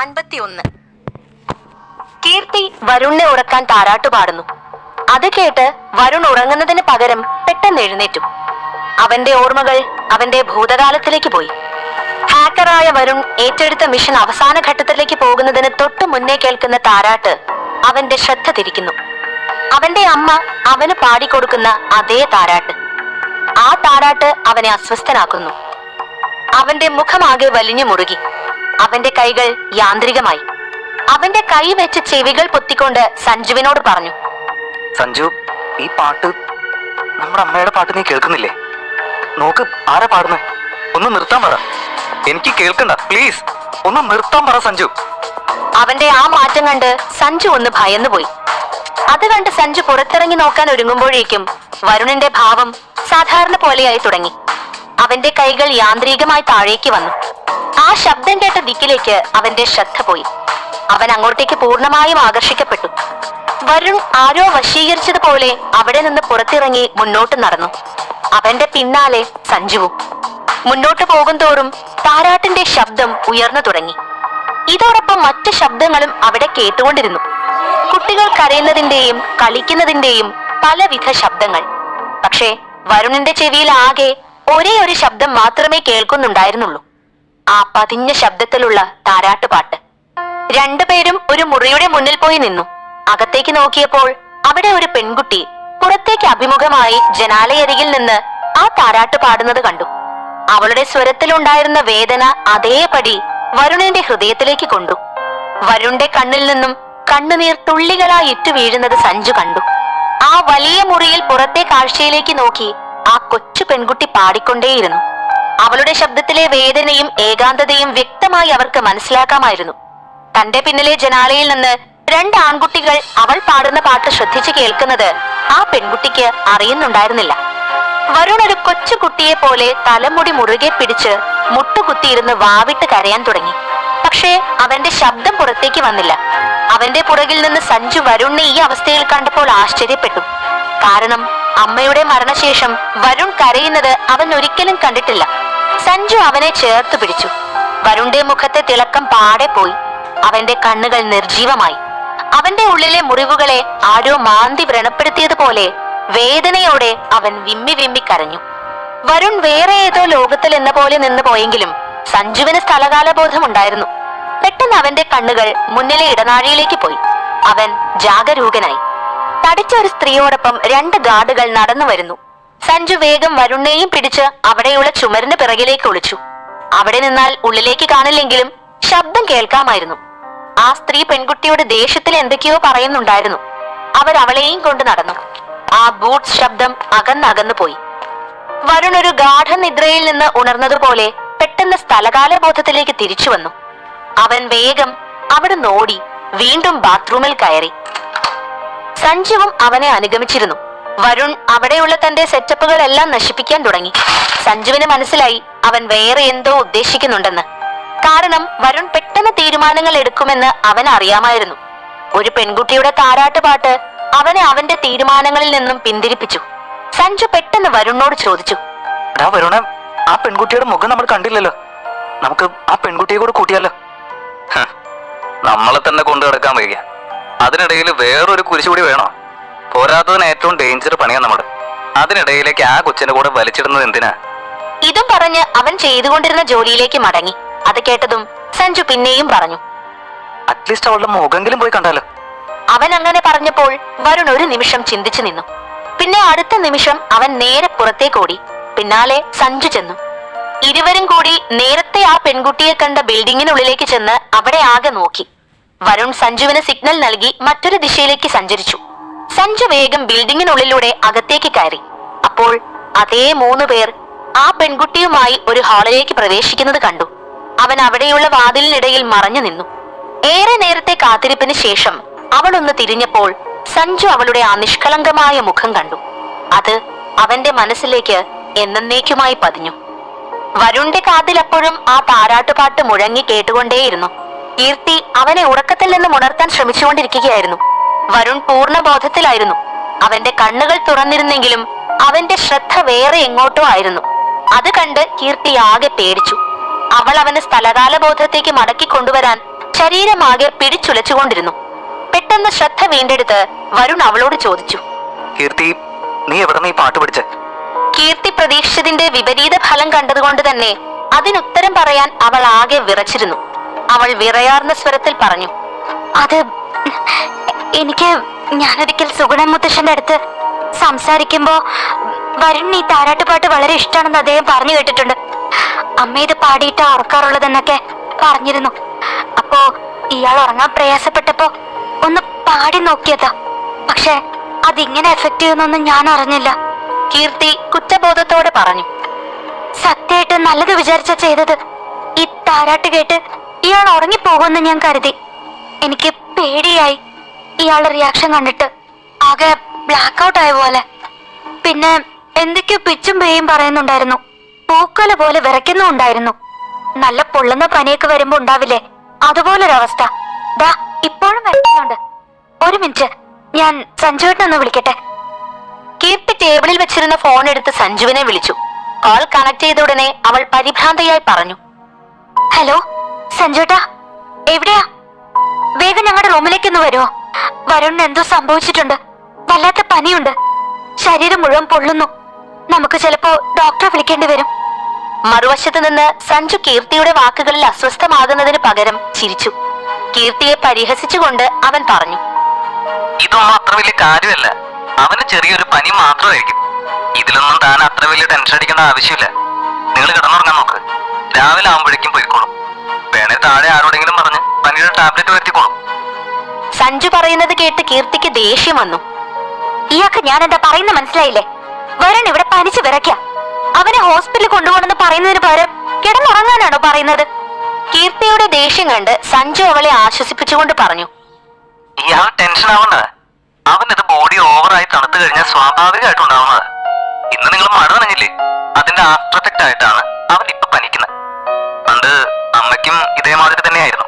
അൻപത്തിയൊന്ന്. കീർത്തി വരുണിനെ ഉറക്കാൻ താരാട്ട് പാടുന്നു. അത് കേട്ട് വരുൺ ഉറങ്ങുന്നതിന് പകരം പെട്ടെന്ന് എഴുന്നേറ്റു. അവന്റെ ഓർമ്മകൾ അവന്റെ ഭൂതകാലത്തിലേക്ക് പോയി. ഹാക്കറായ വരുൺ ഏറ്റെടുത്ത മിഷൻ അവസാന ഘട്ടത്തിലേക്ക് പോകുന്നതിന് തൊട്ടു മുന്നേ കേൾക്കുന്ന താരാട്ട് അവന്റെ ശ്രദ്ധ തിരിക്കുന്നു. അവന്റെ അമ്മ അവന് പാടിക്കൊടുക്കുന്ന അതേ താരാട്ട്. ആ താരാട്ട് അവനെ അസ്വസ്ഥനാക്കുന്നു. അവന്റെ മുഖമാകെ വലിഞ്ഞു മുറുകി. അവന്റെ കൈകൾ യാന്ത്രികമായി. അവന്റെ കൈ വെച്ച് ചെവികൾ പൊത്തിക്കൊണ്ട് സഞ്ജുവിനോട് പറഞ്ഞു സഞ്ജു ഈ പാട്ട് നമ്മുടെ അമ്മയുടെ പാട്ട് നീ കേൾക്കുന്നില്ലേ? നോക്ക് ആരാ പാടുന്നേ? ഒന്ന് നിർത്താൻ പറ. എനിക്ക് കേൾക്കണ്ട പ്ലീസ് ഒന്ന് നിർത്താൻ പറ സഞ്ജു. അവന്റെ ആ മാറ്റം കണ്ട് സഞ്ജു ഒന്ന് ഭയന്നുപോയി. അത് കണ്ട് സഞ്ജു പുറത്തിറങ്ങി നോക്കാൻ ഒരുങ്ങുമ്പോഴേക്കും വരുണിന്റെ ഭാവം സാധാരണ പോലെയായി തുടങ്ങി. അവന്റെ കൈകൾ യാന്ത്രികമായി താഴേക്ക് വന്നു. ആ ശബ്ദം കേട്ട ദിക്കിലേക്ക് അവന്റെ ശ്രദ്ധ പോയി. അവൻ അങ്ങോട്ടേക്ക് പൂർണമായും ആകർഷിക്കപ്പെട്ടു. വരുൺ ആരോ വശീകരിച്ചതുപോലെ അവിടെ നിന്ന് പുറത്തിറങ്ങി മുന്നോട്ട് നടന്നു. അവന്റെ പിന്നാലെ സഞ്ജുവും. മുന്നോട്ട് പോകുന്തോറും താരാട്ടിന്റെ ശബ്ദം ഉയർന്നു തുടങ്ങി. ഇതോടൊപ്പം മറ്റു ശബ്ദങ്ങളും അവിടെ കേട്ടുകൊണ്ടിരുന്നു. കുട്ടികൾ കരയുന്നതിന്റെയും കളിക്കുന്നതിന്റെയും പലവിധ ശബ്ദങ്ങൾ. പക്ഷേ വരുണിന്റെ ചെവിയിൽ ആകെ ഒരേ ഒരു ശബ്ദം മാത്രമേ കേൾക്കുന്നുണ്ടായിരുന്നുള്ളൂ. ആ പതിഞ്ഞ ശബ്ദത്തിലുള്ള താരാട്ടുപാട്ട് രണ്ടുപേരും ഒരു മുറിയുടെ മുന്നിൽ പോയി നിന്നു. അകത്തേക്ക് നോക്കിയപ്പോൾ അവിടെ ഒരു പെൺകുട്ടി പുറത്തേക്ക് അഭിമുഖമായി ജനാലയരികിൽ നിന്ന് ആ താരാട്ട് പാടുന്നത് കണ്ടു. അവളുടെ സ്വരത്തിലുണ്ടായിരുന്ന വേദന അതേപടി വരുണിന്റെ ഹൃദയത്തിലേക്ക് കൊണ്ടു. വരുണിന്റെ കണ്ണിൽ നിന്നും കണ്ണുനീർ തുള്ളികളായി ഇറ്റു വീഴുന്നത് സഞ്ജു കണ്ടു. ആ വലിയ മുറിയിൽ പുറത്തെ കാഴ്ചയിലേക്ക് നോക്കി ആ കൊച്ചു പെൺകുട്ടി പാടിക്കൊണ്ടേയിരുന്നു. അവളുടെ ശബ്ദത്തിലെ വേദനയും ഏകാന്തതയും വ്യക്തമായി അവർക്ക് മനസ്സിലാക്കാമായിരുന്നു. തന്റെ പിന്നിലെ ജനാലയിൽ നിന്ന് രണ്ട് ആൺകുട്ടികൾ അവൾ പാടുന്ന പാട്ട് ശ്രദ്ധിച്ചു കേൾക്കുന്നത് ആ പെൺകുട്ടിക്ക് അറിയുന്നുണ്ടായിരുന്നില്ല. വരുൺ ഒരു കൊച്ചു കുട്ടിയെ പോലെ തലമുടി മുറുകെ പിടിച്ച് മുട്ടുകുത്തിയിരുന്ന് വാവിട്ട് കരയാൻ തുടങ്ങി. പക്ഷേ അവന്റെ ശബ്ദം പുറത്തേക്ക് വന്നില്ല. അവന്റെ പുറകിൽ നിന്ന് സഞ്ജു വരുണിനെ ഈ അവസ്ഥയിൽ കണ്ടപ്പോൾ ആശ്ചര്യപ്പെട്ടു. കാരണം അമ്മയുടെ മരണശേഷം വരുൺ കരയുന്നത് അവൻ ഒരിക്കലും കണ്ടിട്ടില്ല. സഞ്ജു അവനെ ചേർത്ത് പിടിച്ചു. വരുണിന്റെ മുഖത്തെ തിളക്കം പാടെ പോയി. അവന്റെ കണ്ണുകൾ നിർജീവമായി അവന്റെ ഉള്ളിലെ മുറിവുകളെ ആരോ മാന്തി വ്രണപ്പെടുത്തിയതുപോലെ വേദനയോടെ അവൻ വിമ്മി വിമ്മി കരഞ്ഞു. വരുൺ വേറെ ഏതോ ലോകത്തിൽ എന്ന പോലെ നിന്ന് പോയെങ്കിലും സഞ്ജുവിന് സ്ഥലകാലബോധം ഉണ്ടായിരുന്നു. പെട്ടെന്ന് അവന്റെ കണ്ണുകൾ മുന്നിലെ ഇടനാഴിയിലേക്ക് പോയി. അവൻ ജാഗരൂകനായി. തടിച്ച ഒരു സ്ത്രീയോടൊപ്പം രണ്ട് ഗാർഡുകൾ നടന്നു വരുന്നു. സഞ്ജു വേഗം വരുണിനെയും പിടിച്ച് അവിടെയുള്ള ചുമരിന് പിറകിലേക്ക് ഒളിച്ചു. അവിടെ നിന്നാൽ ഉള്ളിലേക്ക് കാണില്ലെങ്കിലും ശബ്ദം കേൾക്കാമായിരുന്നു. ആ സ്ത്രീ പെൺകുട്ടിയുടെ ദേഷ്യത്തിൽ എന്തൊക്കെയോ പറയുന്നുണ്ടായിരുന്നു. അവർ അവളെയും കൊണ്ട് നടന്നു. ആ ബൂട്ട് ശബ്ദം അകന്നകന്നു പോയി. വരുൺ ഒരു ഗാഠനിദ്രയിൽ നിന്ന് ഉണർന്നതുപോലെ പെട്ടെന്ന് സ്ഥലകാല ബോധത്തിലേക്ക് തിരിച്ചു വന്നു. അവൻ വേഗം അവിടെ നോടി വീണ്ടും ബാത്റൂമിൽ കയറി. സഞ്ജുവും അവനെ അനുഗമിച്ചിരുന്നു. വരുൺ അവിടെയുള്ള തന്റെ സെറ്റപ്പുകളെല്ലാം നശിപ്പിക്കാൻ തുടങ്ങി. സഞ്ജുവിന് മനസ്സിലായി അവൻ വേറെ എന്തോ ഉദ്ദേശിക്കുന്നുണ്ടെന്ന്. കാരണം വരുൺ പെട്ടെന്ന് തീരുമാനങ്ങൾ എടുക്കുമെന്ന് അവൻ അറിയാമായിരുന്നു. ഒരു പെൺകുട്ടിയുടെ താരാട്ടുപാട്ട് അവനെ അവന്റെ തീരുമാനങ്ങളിൽ നിന്നും പിന്തിരിപ്പിച്ചു. സഞ്ജു പെട്ടെന്ന് വരുണോട് ചോദിച്ചു. വരുണ ആ പെൺകുട്ടിയുടെ മുഖം നമ്മൾ കണ്ടില്ലല്ലോ. നമുക്ക് ആ പെൺകുട്ടിയെ കൂടെ കൂട്ടിയാലോ? നമ്മളെ തന്നെ കൊണ്ടു കിടക്കാൻ വയ്യ. അതിനിടയിൽ വേറൊരു കുരിശ് കൂടി വേണോ. പോരാത്തതിന് ഏറ്റവും ഡേഞ്ചർ പണിയാ നമ്മുടെ. അതിനിടയിലേക്ക് ആ കൊച്ചിനെ കൂടെ വലിച്ചിടുന്നത് എന്തിനാ? ഇതും പറഞ്ഞ് അവൻ ചെയ്തുകൊണ്ടിരുന്ന ജോലിയിലേക്ക് മടങ്ങി. അത് കേട്ടതും സഞ്ജു പിന്നെയും പറഞ്ഞു. അറ്റ്ലീസ്റ്റ് അവളുടെ മുഖമെങ്കിലും പോയി കണ്ടാലോ? അവൻ അങ്ങനെ പറഞ്ഞപ്പോൾ വരുൺ ഒരു നിമിഷം ചിന്തിച്ചു നിന്നു. പിന്നെ അടുത്ത നിമിഷം അവൻ നേരെ പുറത്തേക്കോടി പിന്നാലെ സഞ്ജു ചെന്നു. ഇരുവരും കൂടി നേരത്തെ ആ പെൺകുട്ടിയെ കണ്ട ബിൽഡിങ്ങിനുള്ളിലേക്ക് ചെന്ന് അവിടെ ആകെ നോക്കി. വരുൺ സഞ്ജുവിന് സിഗ്നൽ നൽകി മറ്റൊരു ദിശയിലേക്ക് സഞ്ചരിച്ചു. സഞ്ജു വേഗം ബിൽഡിങ്ങിനുള്ളിലൂടെ അകത്തേക്ക് കയറി. അപ്പോൾ അതേ മൂന്ന് പേർ ആ പെൺകുട്ടിയുമായി ഒരു ഹാളിലേക്ക് പ്രവേശിക്കുന്നത് കണ്ടു. അവൻ അവിടെയുള്ള വാതിലിനിടയിൽ മറഞ്ഞു നിന്നു. ഏറെ നേരത്തെ കാത്തിരിപ്പിന് ശേഷം അവൾ ഒന്ന് തിരിഞ്ഞപ്പോൾ സഞ്ജു അവളുടെ ആ നിഷ്കളങ്കമായ മുഖം കണ്ടു. അത് അവന്റെ മനസ്സിലേക്ക് എന്നേക്കുമായി പതിഞ്ഞു. വരുണിന്റെ കാതിലപ്പോഴും ആ താരാട്ടുപാട്ട് മുഴങ്ങി കേട്ടുകൊണ്ടേയിരുന്നു. കീർത്തി അവനെ ഉറക്കത്തിൽ നിന്ന് ഉണർത്താൻ ശ്രമിച്ചുകൊണ്ടിരിക്കുകയായിരുന്നു. വരുൺ പൂർണ ബോധത്തിലായിരുന്നു അവന്റെ കണ്ണുകൾ തുറന്നിരുന്നെങ്കിലും അവന്റെ ശ്രദ്ധ വേറെ എങ്ങോട്ടോ ആയിരുന്നു. അത് കണ്ട് കീർത്തി ആകെ പേടിച്ചു. അവൾ അവന് സ്ഥലകാല ബോധത്തേക്ക് മടക്കി കൊണ്ടുവരാൻ ശരീരമാകെ പിടിച്ചുലച്ചുകൊണ്ടിരുന്നു. പെട്ടെന്ന് ശ്രദ്ധ വീണ്ടെടുത്ത് വരുൺ അവളോട് ചോദിച്ചു. കീർത്തി നീ എവിടെ നീ പാട്ട് പഠിച്ച? കീർത്തി പ്രതീക്ഷിച്ചതിന്റെ വിപരീത ഫലം കണ്ടതുകൊണ്ട് തന്നെ അതിനുത്തരം പറയാൻ അവൾ ആകെ വിറച്ചിരുന്നു. അവൾ വിറയാർന്ന സ്വരത്തിൽ പറഞ്ഞു അത് എനിക്ക് ഞാനൊരിക്കൽ സുഗുണൻ മുത്തശ്ശന്റെ അടുത്ത് സംസാരിക്കുമ്പോ വരുൺ ഈ താരാട്ടുപാട്ട് വളരെ ഇഷ്ടമാണെന്ന് അദ്ദേഹം പറഞ്ഞു കേട്ടിട്ടുണ്ട്. അമ്മ ഇത് പാടിയിട്ടാ ഉറക്കാറുള്ളതെന്നൊക്കെ പറഞ്ഞിരുന്നു. അപ്പോ ഇയാൾ ഉറങ്ങാൻ പ്രയാസപ്പെട്ടപ്പോ ഒന്ന് പാടി നോക്കിയതാ. പക്ഷെ അതിങ്ങനെ എഫക്ട് ചെയ്യുന്നൊന്നും ഞാൻ അറിഞ്ഞില്ല. കീർത്തി കുറ്റബോധത്തോടെ പറഞ്ഞു സത്യമായിട്ട് നല്ലത് വിചാരിച്ച ചെയ്തത് ഈ താരാട്ട് കേട്ട് ഇയാൾ ഉറങ്ങിപ്പോകുമെന്ന് ഞാൻ കരുതി. എനിക്ക് പേടിയായി ഇയാളുടെ റിയാക്ഷൻ കണ്ടിട്ട്. ആകെ ബ്ലാക്ക് ഔട്ട് ആയ പോലെ. പിന്നെ എന്തൊക്കെയോ പിച്ചും പേയും പറയുന്നുണ്ടായിരുന്നു. പൂക്കല പോലെ വിറയ്ക്കുന്നുണ്ടായിരുന്നു നല്ല പൊള്ളുന്ന പനിയൊക്കെ വരുമ്പോ ഉണ്ടാവില്ലേ? അതുപോലൊരവസ്ഥ. ദാ ഇപ്പോഴും വരയ്ക്കുന്നുണ്ട് ഒരു മിനിറ്റ് ഞാൻ സഞ്ജുവിനൊന്ന് വിളിക്കട്ടെ. കീർത്തി ടേബിളിൽ വെച്ചിരുന്ന ഫോൺ എടുത്ത് സഞ്ജുവിനെ വിളിച്ചു. കോൾ കണക്ട് ചെയ്ത ഉടനെ അവൾ പരിഭ്രാന്തയായി പറഞ്ഞു. ഹലോ? സഞ്ജുട്ടാ എവിടെയാ? വേഗം ഞങ്ങളുടെ റൂമിലേക്ക് ഒന്ന് വരുമോ വരുണിന് എന്തോ സംഭവിച്ചിട്ടുണ്ട്. വല്ലാത്ത പനിയുണ്ട്. ശരീരം മുഴുവൻ പൊള്ളുന്നു. നമുക്ക് ചിലപ്പോ ഡോക്ടറെ വിളിക്കേണ്ടി വരും. മറുവശത്ത് നിന്ന് സഞ്ജു കീർത്തിയുടെ വാക്കുകളിൽ അസ്വസ്ഥമാകുന്നതിന് പകരം ചിരിച്ചു. കീർത്തിയെ പരിഹസിച്ചുകൊണ്ട് അവൻ പറഞ്ഞു. ഇതൊന്നും അത്ര വലിയ കാര്യമല്ല. അവന് ചെറിയൊരു പനി മാത്രമായിരിക്കും. ഇതിലൊന്നും താൻ അത്ര വലിയ ടെൻഷൻ അടിക്കേണ്ട ആവശ്യമില്ല. നിങ്ങൾ കിടന്നുറങ്ങാൻ നോക്ക്. രാവിലെ ആവുമ്പോഴേക്കും പോയിക്കോളും. വേണേ താഴെ ആരോടെങ്കിലും പറഞ്ഞ് പനിയുടെ ടാബ്ലറ്റ് വരുത്തിക്കോളും. സഞ്ജു പറയുന്നത് കേട്ട് കീർത്തിക്ക് ദേഷ്യം വന്നു. ഇയാൾക്ക് ഞാൻ എന്താ പറയുന്ന മനസ്സിലായില്ലേ? വരൺ ഇവിടെ പനിച്ചു വിറയ്ക്ക. അവനെ ഹോസ്പിറ്റലിൽ കൊണ്ടുപോകണമെന്ന് പറയുന്നതിന് പകരം കിടന്നുറങ്ങാനാണോ പറയുന്നത്? കീർത്തിയുടെ ദേഷ്യം കണ്ട് സഞ്ജു അവളെ ആശ്വസിപ്പിച്ചുകൊണ്ട് പറഞ്ഞു. ഇയാൾ ടെൻഷൻ ആവണ്ട അവനത് ബോഡി ഓവറായി തണുത്തു കഴിഞ്ഞാൽ സ്വാഭാവികമായിട്ട് ഉണ്ടാവുന്നത്. ഇന്ന് നിങ്ങൾ മഴ നനഞ്ഞില്ലേ അതിന്റെ ആഫ്റ്റർ എഫക്റ്റ് ആയിട്ടാണ് അവൻ ഇപ്പൊ പനിക്കുന്നത്. പണ്ട് അമ്മയ്ക്കും ഇതേമാതിരി തന്നെയായിരുന്നു.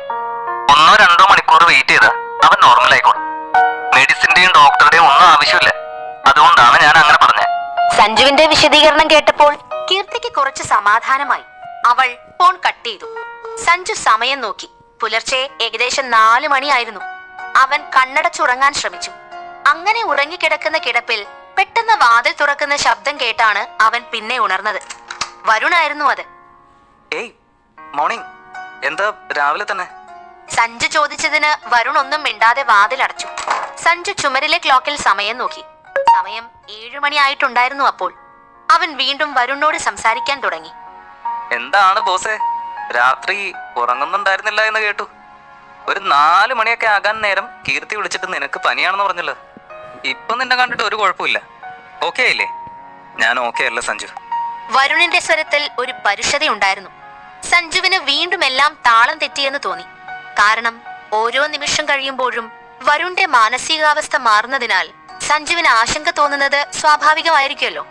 ഒന്നോ രണ്ടോ മണിക്കൂർ വെയിറ്റ് ചെയ്ത് അവൻ നോർമൽ ആയിക്കോളും. മെഡിസിന്റെയും ഡോക്ടറുടെയും ഒന്നും ആവശ്യമില്ല. അതുകൊണ്ടാണ് ഞാൻ അങ്ങനെ പറഞ്ഞത്. സഞ്ജുവിന്റെ വിശദീകരണം കേട്ടപ്പോൾ കീർത്തിക്ക് കുറച്ച് സമാധാനമായി. അവൾ ഫോൺ കട്ട് ചെയ്തു. സഞ്ജു സമയം നോക്കി. പുലർച്ചെ ഏകദേശം നാലു മണിയായിരുന്നു. അവൻ കണ്ണടച്ചുറങ്ങാൻ ശ്രമിച്ചു. അങ്ങനെ ഉറങ്ങിക്കിടക്കുന്ന കിടപ്പിൽ പെട്ടെന്ന് വാതിൽ തുറക്കുന്ന ശബ്ദം കേട്ടാണ് അവൻ പിന്നെ ഉണർന്നത്. വരുണായിരുന്നു അത്. ഏയ് മോർണിംഗ്. എന്താ രാവിലെ തന്നെ? സഞ്ജു ചോദിച്ചതിന് വരുൺ ഒന്നും മിണ്ടാതെ വാതിലടച്ചു സഞ്ജു ചുമരിലെ ക്ലോക്കിൽ സമയം നോക്കി. സമയം ഏഴുമണി ആയിട്ടുണ്ടായിരുന്നു അപ്പോൾ. അവൻ വീണ്ടും വരുണിനോട് സംസാരിക്കാൻ തുടങ്ങി. എന്താണ് ബോസേ? രാത്രി ഉറങ്ങുന്നുണ്ടായിരുന്നില്ല എന്ന് കേട്ടു. ഒരു നാല് മണിയൊക്കെ ആകാൻ നേരം കീർത്തി വിളിച്ചിട്ട് നിനക്ക് പനിയാണെന്ന് പറഞ്ഞല്ലോ. ഇപ്പൊ നിന്നെ കണ്ടിട്ട് ഒരു കുഴപ്പമില്ല. ഓക്കെ അല്ലേ ഞാൻ ഓക്കെ അല്ല സഞ്ജു. വരുണിന്റെ സ്വരത്തിൽ ഒരു പരുഷത ഉണ്ടായിരുന്നു സഞ്ജുവിന് വീണ്ടും എല്ലാം താളം തെറ്റിയെന്ന് തോന്നി. കാരണം ഓരോ നിമിഷം കഴിയുമ്പോഴും വരുണിന്റെ മാനസികാവസ്ഥ മാറുന്നതിനാൽ സഞ്ജുവിന് ആശങ്ക തോന്നുന്നത് സ്വാഭാവികമായിരിക്കുമല്ലോ.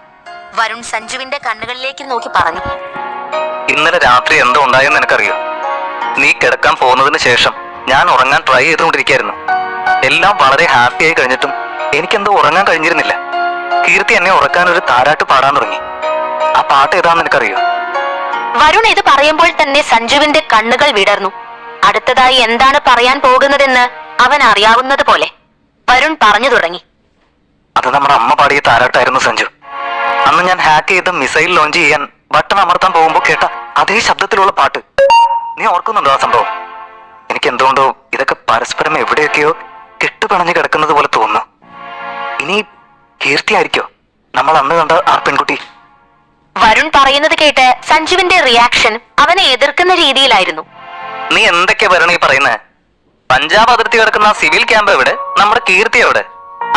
വരുൺ സഞ്ജുവിന്റെ കണ്ണുകളിലേക്ക് നോക്കി പറഞ്ഞു. ഇന്നലെ രാത്രി എന്തോ ഉണ്ടായെന്ന് നിനക്കറിയോ? നീ കിടക്കാൻ പോകുന്നതിന് ശേഷം ഞാൻ ഉറങ്ങാൻ ട്രൈ ചെയ്തുകൊണ്ടിരിക്കുകയായിരുന്നു എല്ലാം വളരെ ഹാപ്പി ആയി കഴിഞ്ഞിട്ടും എനിക്കെന്തോ ഉറങ്ങാൻ കഴിഞ്ഞിരുന്നില്ല. കീർത്തി എന്നെ ഉറക്കാൻ ഒരു താരാട്ട് പാടാൻ തുടങ്ങി. ആ പാട്ട് ഏതാണെന്ന് നിനക്കറിയോ? വരുൺ ഇത് പറയുമ്പോൾ തന്നെ സഞ്ജുവിന്റെ കണ്ണുകൾ വിടർന്നു. അടുത്തതായി എന്താണ് പറയാൻ പോകുന്നതെന്ന് അവൻ അറിയാവുന്നത് പോലെ വരുൺ പറഞ്ഞു തുടങ്ങി. അത് നമ്മുടെ അമ്മ പാടിയ താരാട്ടായിരുന്നു സഞ്ജു. അന്ന് ഞാൻ ഹാക്ക് ചെയ്ത് മിസൈൽ ലോഞ്ച് ചെയ്യാൻ ബട്ടൺ അമർത്താൻ പോകുമ്പോൾ കേട്ട അതേ ശബ്ദത്തിലുള്ള പാട്ട്. നീ ഓർക്കുന്നുണ്ടോ ആ സംഭവം? എനിക്ക് എന്തുകൊണ്ടോ ഇതൊക്കെ പരസ്പരം എവിടെയൊക്കെയോ കെട്ടുപിണഞ്ഞു കിടക്കുന്നത് പോലെ തോന്നുന്നു. ഇനി കീർത്തിയായിരിക്കോ? നമ്മൾ അന്ന് കണ്ട ആ പെൺകുട്ടി വരുൺ പറയുന്നത് കേട്ട് സഞ്ജുവിന്റെ റിയാക്ഷൻ അവനെ എതിർക്കുന്ന രീതിയിലായിരുന്നു. നീ എന്തൊക്കെ വരണ പറയുന്നത് പഞ്ചാബ് അതിർത്തി കിടക്കുന്ന സിവിൽ ക്യാമ്പ് എവിടെ? നമ്മുടെ കീർത്തി എവിടെ?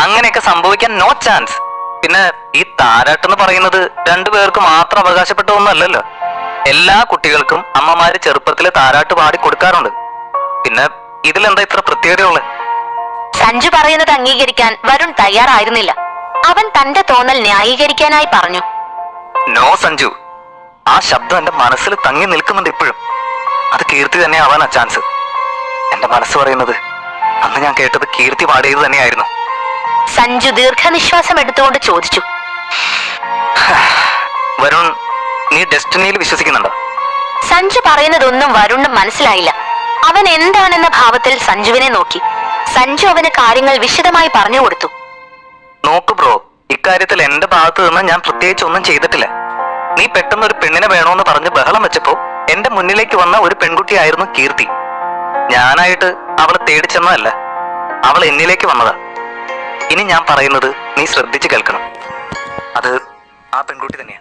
അങ്ങനെയൊക്കെ സംഭവിക്കാൻ നോ ചാൻസ് പിന്നെ ഈ താരാട്ടെന്ന് പറയുന്നത് രണ്ടുപേർക്ക് മാത്രം അവകാശപ്പെട്ട ഒന്നല്ലല്ലോ എല്ലാ കുട്ടികൾക്കും അമ്മമാര് ചെറുപ്പത്തിൽ താരാട്ട് പാടി കൊടുക്കാറുണ്ട്. പിന്നെ ഇതിലെന്താ ഇത്ര പ്രത്യേകതയുള്ളത് സഞ്ജു പറയുന്നത് അംഗീകരിക്കാൻ വരുൺ തയ്യാറായിരുന്നില്ല. അവൻ തന്റെ തോന്നൽ ന്യായീകരിക്കാനായി പറഞ്ഞു. നോ സഞ്ജു. ആ ശബ്ദം എന്റെ മനസ്സിൽ തങ്ങി നിൽക്കുന്നുണ്ട് ഇപ്പോഴും. അത് കീർത്തി തന്നെ ആവാനാ ചാൻസ് എന്റെ മനസ്സ് പറയുന്നത് അന്ന് ഞാൻ കേട്ടത് കീർത്തി പാടിയത് തന്നെയായിരുന്നു. സഞ്ജു ദീർഘനിശ്വാസം എടുത്തുകൊണ്ട് ചോദിച്ചു. വരുൺ നീ ഡെസ്റ്റിനിയിൽ വിശ്വസിക്കുന്നുണ്ടോ? സഞ്ജു പറയുന്നതൊന്നും വരുണ് മനസ്സിലായില്ല. അവൻ എന്താണെന്ന ഭാവത്തിൽ സഞ്ജുവിനെ നോക്കി. സഞ്ജു അവന് കാര്യങ്ങൾ വിശദമായി പറഞ്ഞു കൊടുത്തു. നോക്ക് ബ്രോ ഇക്കാര്യത്തിൽ എന്റെ ഭാഗത്ത് നിന്ന് ഞാൻ പ്രത്യേകിച്ച് ഒന്നും ചെയ്തിട്ടില്ല. നീ പെട്ടെന്ന് ഒരു പെണ്ണിനെ വേണോന്ന് പറഞ്ഞ് ബഹളം വെച്ചപ്പോ എന്റെ മുന്നിലേക്ക് വന്ന ഒരു പെൺകുട്ടിയായിരുന്നു കീർത്തി. ഞാനായിട്ട് അവളെ തേടി ചെന്നതല്ല അവൾ എന്നിലേക്ക് വന്നതാ. ഇനി ഞാൻ പറയുന്നത് നീ ശ്രദ്ധിച്ചു കേൾക്കണം. അത് ആ പെൺകുട്ടി തന്നെയാ.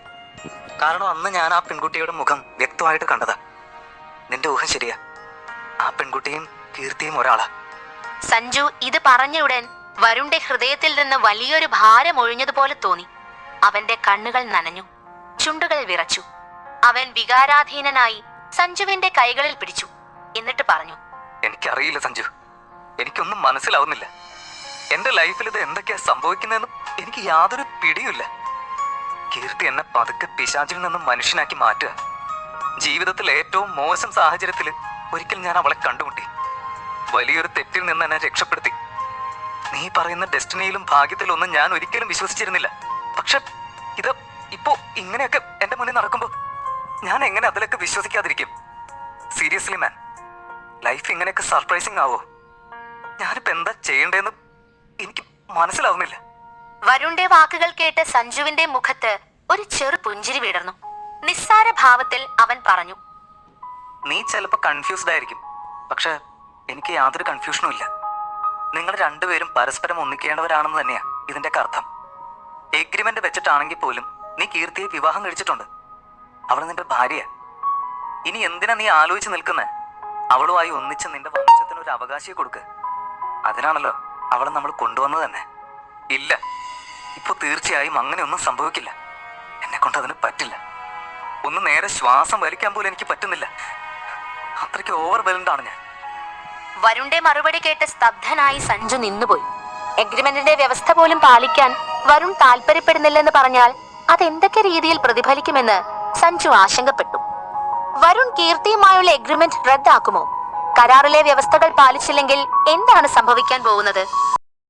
കാരണം അന്ന് ഞാൻ ആ പെൺകുട്ടിയുടെ മുഖം വ്യക്തമായിട്ട് കണ്ടതാ. നിന്റെ ഊഹം ശരിയാ. ആ പെൺകുട്ടിയും കീർത്തിയും ഒരാളാ. സഞ്ജു ഇത് പറഞ്ഞ ഉടൻ വരുണിന്റെ ഹൃദയത്തിൽ നിന്ന് വലിയൊരു ഭാരം ഒഴിഞ്ഞതുപോലെ തോന്നി. അവന്റെ കണ്ണുകൾ നനഞ്ഞു. ചുണ്ടുകൾ വിറച്ചു. അവൻ വികാരാധീനനായി സഞ്ജുവിന്റെ കൈകളിൽ പിടിച്ചു. എന്നിട്ട് പറഞ്ഞു എനിക്കറിയില്ല സഞ്ജു. എനിക്കൊന്നും മനസ്സിലാവുന്നില്ല. എന്റെ ലൈഫിൽ ഇത് എന്തൊക്കെയാ സംഭവിക്കുന്നതെന്ന് എനിക്ക് യാതൊരു പിടിയുമില്ല. കീർത്തി എന്നെ പതുക്കെ പിശാചിൽ നിന്നും മനുഷ്യനാക്കി മാറ്റുക. ജീവിതത്തിൽ ഏറ്റവും മോശം സാഹചര്യത്തിൽ ഒരിക്കൽ ഞാൻ അവളെ കണ്ടുമുട്ടി. വലിയൊരു തെറ്റിൽ നിന്ന് എന്നെ രക്ഷപ്പെടുത്തി. നീ പറയുന്ന ഡെസ്റ്റിനിയിലും ഭാഗ്യത്തിലും ഒന്നും ഞാൻ ഒരിക്കലും വിശ്വസിച്ചിരുന്നില്ല. പക്ഷെ ഇത് ഇപ്പോ ഇങ്ങനെയൊക്കെ എന്റെ മുന്നിൽ നടക്കുമ്പോ ഞാൻ എങ്ങനെ അതിലൊക്കെ വിശ്വസിക്കാതിരിക്കും? സീരിയസ്ലി മാൻ ലൈഫ് ഇങ്ങനെയൊക്കെ സർപ്രൈസിങ് ആവോ? ഞാനിപ്പോ എന്താ ചെയ്യണ്ടേന്ന് എനിക്ക് മനസ്സിലാവുന്നില്ല. വരുണിന്റെ വാക്കുകൾ കേട്ട് സഞ്ജുവിന്റെ മുഖത്ത് ഒരു ചെറു പുഞ്ചിരി വിടർന്നു. നിസ്സാര ഭാവത്തിൽ അവൻ പറഞ്ഞു. നീ ചിലപ്പോ കൺഫ്യൂസ്ഡ് ആയിരിക്കും. പക്ഷെ എനിക്ക് യാതൊരു കൺഫ്യൂഷനും ഇല്ല. രണ്ടുപേരും പരസ്പരം ഒന്നിക്കേണ്ടവരാണെന്ന് തന്നെയാ ഇതിന്റെ അർത്ഥം. എഗ്രിമെന്റ് വെച്ചിട്ടാണെങ്കിൽ പോലും നീ കീർത്തിയെ വിവാഹം കഴിച്ചിട്ടുണ്ട്. അവൾ നിന്റെ ഭാര്യ ഇനി എന്തിനാ നീ ആലോചിച്ച് നിൽക്കുന്നേ? അവളുമായി ഒന്നിച്ച് നിന്റെ വംശത്തിന് ഒരു അവകാശിയെ കൊടുക്ക്. അതിനാണല്ലോ അവളെ നമ്മൾ കൊണ്ടുവന്നത് തന്നെ. ഇല്ല ഇപ്പൊ തീർച്ചയായും അങ്ങനെയൊന്നും സംഭവിക്കില്ല. എന്നെ കൊണ്ട് അതിന് പറ്റില്ല. ഒന്ന് നേരെ ശ്വാസം വലിക്കാൻ പോലും എനിക്ക് പറ്റുന്നില്ല. അത്രയ്ക്ക് ഓവർ വെൽഡാണ് ഞാൻ. വരുണിന്റെ മറുപടി കേട്ട് സ്തബ്ധനായി സഞ്ജു നിന്നുപോയി. എഗ്രിമെന്റിന്റെ വ്യവസ്ഥ പോലും പാലിക്കാൻ വരുൺ താല്പര്യപ്പെടുന്നില്ലെന്ന് പറഞ്ഞാൽ അതെന്തൊക്കെ രീതിയിൽ പ്രതിഫലിക്കുമെന്ന് സഞ്ജു ആശങ്കപ്പെട്ടു. വരുൺ കീർത്തിയുമായുള്ള എഗ്രിമെന്റ് റദ്ദാക്കുമോ? കരാറിലെ വ്യവസ്ഥകൾ പാലിച്ചില്ലെങ്കിൽ എന്താണ് സംഭവിക്കാൻ പോകുന്നത്?